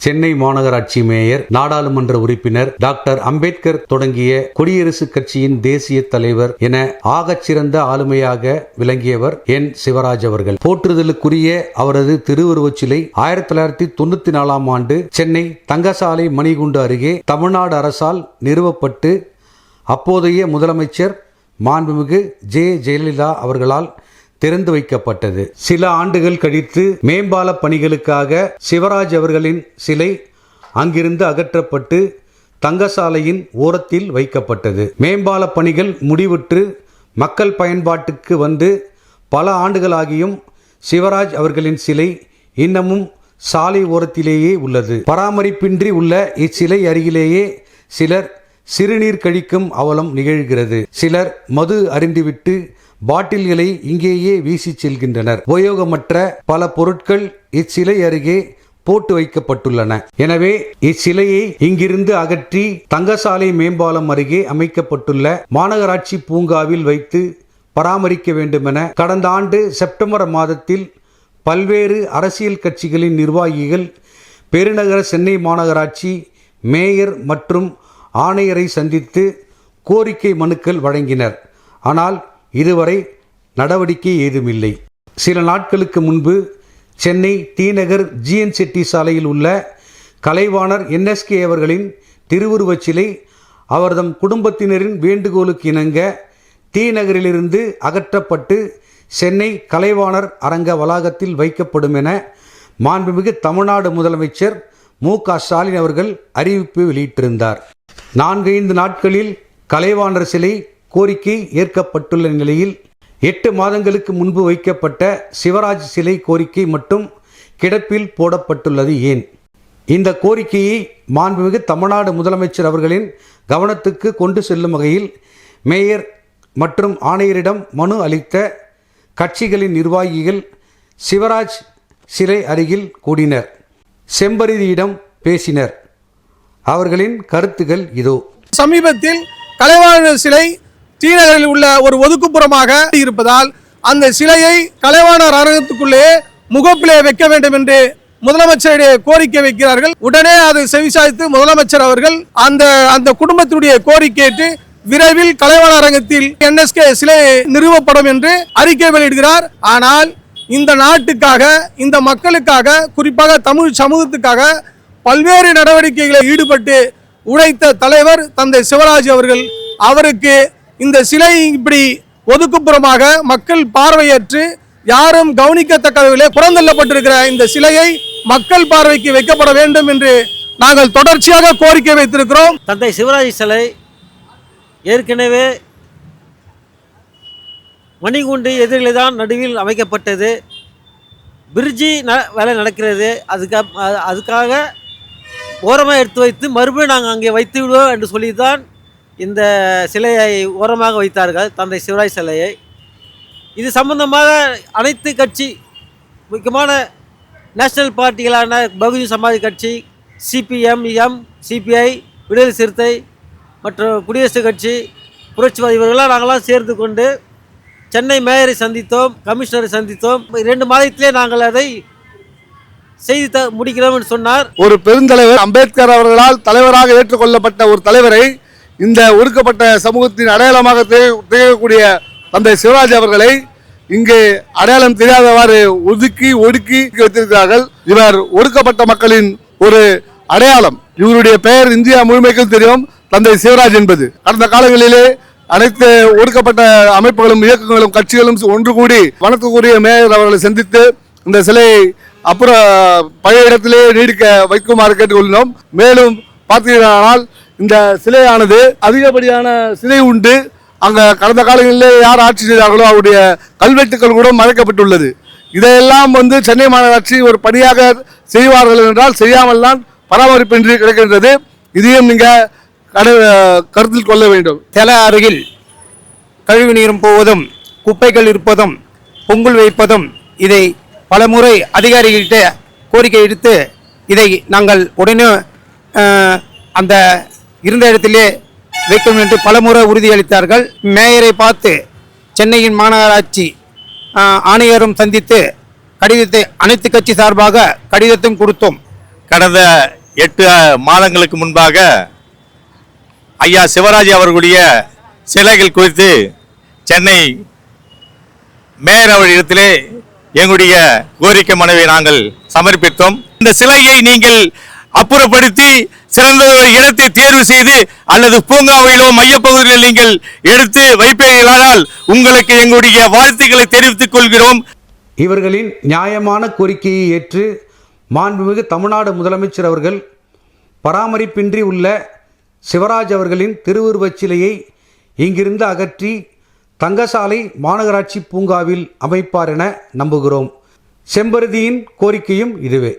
சென்னை மாநகராட்சி மேயர் நாடாளுமன்ற உறுப்பினர் டாக்டர் அம்பேத்கர் தொடங்கிய குடியரசுக் கட்சியின் தேசிய தலைவர் என ஆகச் சிறந்த ஆளுமையாக விளங்கியவர் என் சிவராஜ் அவர்கள். போற்றுதலுக்குரிய அவரது திருவுருவச் சிலை ஆயிரத்தி தொள்ளாயிரத்தி தொண்ணூத்தி நாலாம் ஆண்டு சென்னை தங்கசாலை மணிகுண்டு அருகே தமிழ்நாடு அரசால் நிறுவப்பட்டு அப்போதைய முதலமைச்சர் மாண்புமிகு ஜே. ஜெயலலிதா அவர்களால் திறந்து வைக்கப்பட்டது. சில ஆண்டுகள் கழித்து மேம்பால பணிகளுக்காக சிவராஜ் அவர்களின் சிலை அங்கிருந்து அகற்றப்பட்டு தங்கசாலையின் ஓரத்தில் வைக்கப்பட்டது. மேம்பால பணிகள் முடிவுற்று மக்கள் பயன்பாட்டுக்கு வந்து பல ஆண்டுகளாகியும் சிவராஜ் அவர்களின் சிலை இன்னமும் சாலை ஓரத்திலேயே உள்ளது. பராமரிப்பின்றி உள்ள இச்சிலை அருகிலேயே சிலர் சிறுநீர் கழிக்கும் அவலம் நிகழ்கிறது. சிலர் மது அறிந்துவிட்டு பாட்டில்களை இங்கேயே வீசி செல்கின்றனர். உபயோகமற்ற பல பொருட்கள் இச்சிலை அருகே போட்டு வைக்கப்பட்டுள்ளன. எனவே இச்சிலையை இங்கிருந்து அகற்றி தங்கசாலை மேம்பாலம் அருகே அமைக்கப்பட்டுள்ள மாநகராட்சி பூங்காவில் வைத்து பராமரிக்க வேண்டுமென கடந்த ஆண்டு செப்டம்பர் மாதத்தில் பல்வேறு அரசியல் கட்சிகளின் நிர்வாகிகள் பெருநகர சென்னை மாநகராட்சி மேயர் மற்றும் ஆணையரை சந்தித்து கோரிக்கை மனுக்கள் வழங்கினர். ஆனால் இதுவரை நடவடிக்கை ஏதுமில்லை. சில நாட்களுக்கு முன்பு சென்னை தீநகர் ஜிஎன் செட்டி சாலையில் உள்ள கலைவாணர் என்எஸ்கே அவர்களின் திருவுருவச் சிலை அவர்தம் குடும்பத்தினரின் வேண்டுகோளுக்கு இணங்க டி நகரிலிருந்து அகற்றப்பட்டு சென்னை கலைவாணர் அரங்க வளாகத்தில் வைக்கப்படும் என மாண்புமிகு தமிழ்நாடு முதலமைச்சர் மு க ஸ்டாலின் அவர்கள் அறிவிப்பு வெளியிட்டிருந்தார். நான்கைந்து நாட்களில் கலைவாணர் சிலை கோரிக்கை ஏற்கப்பட்டுள்ள நிலையில் எட்டு மாதங்களுக்கு முன்பு வைக்கப்பட்ட சிவராஜ் சிலை கோரிக்கை மட்டும் கிடப்பில் போடப்பட்டுள்ளது ஏன்? இந்த கோரிக்கையை மாண்புமிகு தமிழ்நாடு முதலமைச்சர் அவர்களின் கவனத்துக்கு கொண்டு செல்லும் வகையில் மேயர் மற்றும் ஆணையரிடம் மனு அளித்த கட்சிகளின் நிர்வாகிகள் சிவராஜ் சிலை அருகில் கூடினர். செம்பரிதியிடம் பேசினர். அவர்களின் கருத்துகள் இதோ. சமீபத்தில் கலைவாணர் சிலை ஸ்ரீநகரில் உள்ள ஒரு ஒதுக்குப்புறமாக இருப்பதால் அந்த சிலையை கலைவாணர் அரங்கத்துக்குள்ளே முகப்பிலே வைக்க வேண்டும் என்று முதலமைச்சருடைய கோரிக்கை வைக்கிறார்கள். உடனே அதை செவிசாய்த்து முதலமைச்சர் அவர்கள் அந்த அந்த குடும்பத்துடைய கோரிக்கைட்டு விரைவில் கலைவாணர் அரங்கத்தில் என்எஸ்கே சிலை நிறுவப்படும் என்று அறிக்கை வெளியிடுகிறார். ஆனால் இந்த நாட்டுக்காக இந்த மக்களுக்காக குறிப்பாக தமிழ் சமூகத்துக்காக பல்வேறு நடவடிக்கைகளில் ஈடுபட்டு உழைத்த தலைவர் தந்தை சிவராஜ் அவர்கள் அவருக்கு இந்த சிலை இப்படி ஒதுக்குப்புறமாக மக்கள் பார்வையற்று யாரும் கவனிக்கத்தக்கவிலே புறந்தள்ளப்பட்டிருக்கிற இந்த சிலையை மக்கள் பார்வைக்கு வைக்கப்பட வேண்டும் என்று நாங்கள் தொடர்ச்சியாக கோரிக்கை வைத்திருக்கிறோம். தந்தை சிவராஜ் சிலை ஏற்கனவே மணிகுண்டு எதிரிலே தான் நடுவில் அமைக்கப்பட்டது. பிரிட்ஜி ந வேலை நடக்கிறது. அதுக்காக அதுக்காக ஓரமாக எடுத்து வைத்து மறுபடியும் நாங்கள் அங்கே வைத்து விடுவோம் என்று சொல்லி தான் இந்த சிலையை ஓரமாக வைத்தார்கள் தந்தை சிவராய் சிலையை. இது சம்பந்தமாக அனைத்து கட்சி முக்கியமான நேஷனல் பார்ட்டிகளான பகுஜன் சமாஜ் கட்சி சிபிஎம்இஎம் சிபிஐ விடுதலை சிறுத்தை மற்றும் குடியரசுக் கட்சி புரட்சிவாதி இவர்களாக நாங்களாம் சேர்ந்து கொண்டு சென்னை மேயரை சந்தித்தோம் கமிஷனரை சந்தித்தோம். இரண்டு மாதத்திலே நாங்கள் அதை செய்து த முடிக்கிறோம் என்று சொன்னார். ஒரு பெருந்தலைவர் அம்பேத்கர் அவர்களால் தலைவராக ஏற்றுக்கொள்ளப்பட்ட ஒரு தலைவரை இந்த ஒடுக்கப்பட்ட சமூகத்தின் அடையாளமாக திகழக்கூடிய தந்தை சிவராஜ் அவர்களை இங்கே அடையாளம் தெரியாதவாறு ஒதுக்கி ஒடுக்கி வைத்திருக்கிறார்கள். இவர் ஒடுக்கப்பட்ட மக்களின் ஒரு அடையாளம். இவருடைய பெயர் இந்தியா முழுமைக்கும் தெரியும். தந்தை சிவராஜ் என்பது. கடந்த காலங்களிலே அனைத்து ஒடுக்கப்பட்ட அமைப்புகளும் இயக்கங்களும் கட்சிகளும் ஒன்று கூடி வணக்கக்கூடிய மேயர் அவர்களை சந்தித்து இந்த சிலையை அப்புறம் பழைய இடத்திலே நீடிக்க வைக்குமாறு கேட்டுக்கொள்கிறோம். மேலும் பார்த்தீர்களானால் இந்த சிலையானது அதிகப்படியான சிலை உண்டு. அங்கே கடந்த காலங்களிலே யார் ஆட்சி செய்தார்களோ அவருடைய கல்வெட்டுக்கள் கூட மறைக்கப்பட்டுள்ளது. இதையெல்லாம் வந்து சென்னை மாநகராட்சி ஒரு பணியாக செய்வார்கள் என்றால் செய்யாமல் தான் பராமரிப்பின்றி கிடைக்கின்றது. இதையும் நீங்கள் கடு கருத்தில் கொள்ள வேண்டும். சில அருகில் கழிவு நீரும் போவதும் குப்பைகள் இருப்பதும் பொங்கல் வைப்பதும் இதை பலமுறை அதிகாரிகள்கிட்ட கோரிக்கை எடுத்து இதை நாங்கள் உடனே அந்த இருந்த இடத்திலே வைக்கும் என்று பலமுறை உறுதியளித்தார்கள். மேயரை பார்த்து சென்னையின் மாநகராட்சி ஆணையரும் சந்தித்து கடிதத்தை அனைத்து கட்சி சார்பாக கடிதத்தும் கொடுத்தோம். கடந்த எட்டு மாதங்களுக்கு முன்பாக ஐயா சிவராஜ் அவர்களுடைய சிலைகள் குறித்து சென்னை மேயர் அவர்களிடத்திலே எங்களுடைய கோரிக்கை மனுவை நாங்கள் சமர்ப்பித்தோம். இந்த சிலையை நீங்கள் அப்புறப்படுத்தி சிறந்த ஒரு இடத்தை தேர்வு செய்து அல்லது பூங்காவிலோ மையப்பகுதியில் நீங்கள் எடுத்து வைப்பீர்களானால் உங்களுக்கு எங்களுடைய வாழ்த்துக்களை தெரிவித்துக் கொள்கிறோம். இவர்களின் நியாயமான கோரிக்கையை ஏற்று மாண்புமிகு தமிழ்நாடு முதலமைச்சர் அவர்கள் பராமரிப்பின்றி உள்ள சிவராஜ் அவர்களின் திருவுருவச் சிலையை இங்கிருந்து அகற்றி தங்கசாலை மாநகராட்சி பூங்காவில் அமைப்பார் என நம்புகிறோம். செம்பருதியின் கோரிக்கையும் இதுவே.